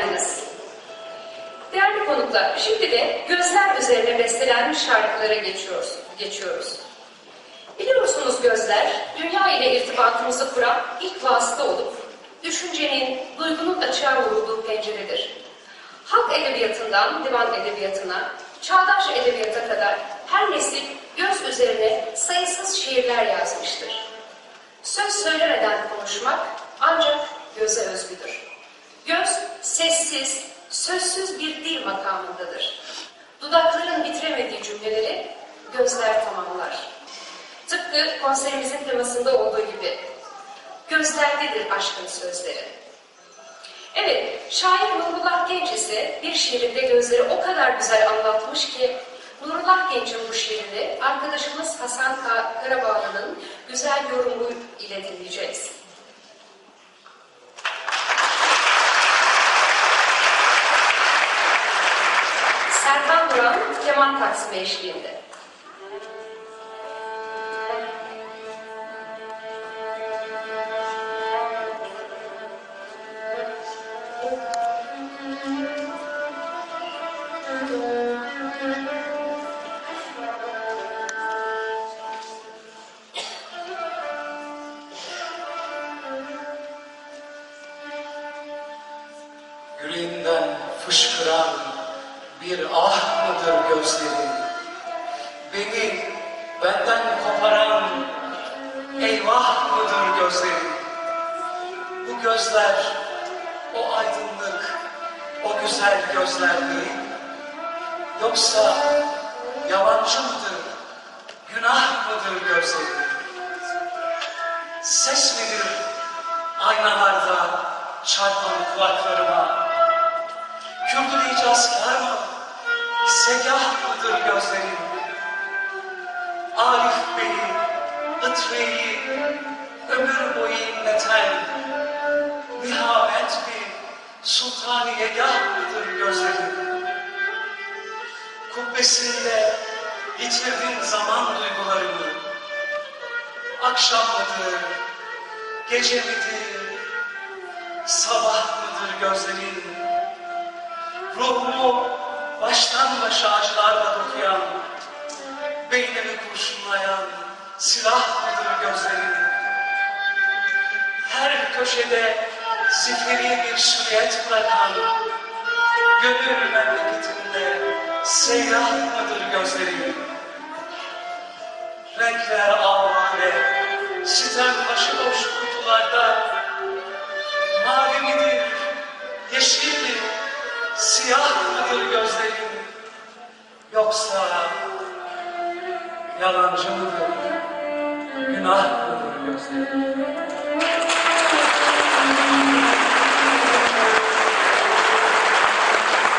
geldiniz. Değerli konuklar, şimdi de gözler üzerine bestelenmiş şarkılara geçiyoruz. geçiyoruz. Biliyorsunuz gözler, dünya ile irtibatımızı kuran ilk vasıta olup, düşüncenin, duygunun açığa vurulduğu penceredir. Halk edebiyatından divan edebiyatına, çağdaş edebiyata kadar her nesil göz üzerine sayısız şiirler yazmıştır. Söz söylemeden konuşmak ancak göze özgüdür. Göz sessiz, sözsüz bir dil makamındadır. Dudakların bitiremediği cümleleri gözler tamamlar. Tıpkı konserimizin temasında olduğu gibi. Gözlerdedir aşkın sözleri. Evet, şair Nurullah Genç ise bir şiirinde gözleri o kadar güzel anlatmış ki Nurullah Genç'in bu şiirini arkadaşımız Hasan Ka- Karabağlı'nın güzel yorumu ile dinleyeceğiz. Serkan Duran keman taksimi eşliğinde. Yüreğinden fışkıran bir ah mıdır gözleri? Beni benden koparan eyvah mıdır gözleri? Bu gözler, o aydınlık, o güzel gözler değil. Yoksa yalancı mıdır, günah mıdır gözleri? Ses midir aynalarda çarpan kulaklarıma? Kürdüleyici asker mı? Segah mıdır gözlerin? Arif Bey'i, Itre'yi, ömür boyu inleten, nihamet mi, sultani yegah mıdır gözlerin? Kubbesinde yitirdin zaman duygularımı, akşam mıdır, gece midir, sabah mıdır gözlerin? Ruhumu baştan başa acılarla dokuyan, beynimi kurşunlayan silah mıdır gözlerin? Her köşede zifiri bir süriyet bırakan, gönül memleketinde seyyah mıdır gözlerin? Renkler avare, sitem başıboş kutularda, mavi midir, yeşil Yoksa yalancı mıdır, günah mıdır gözlerin?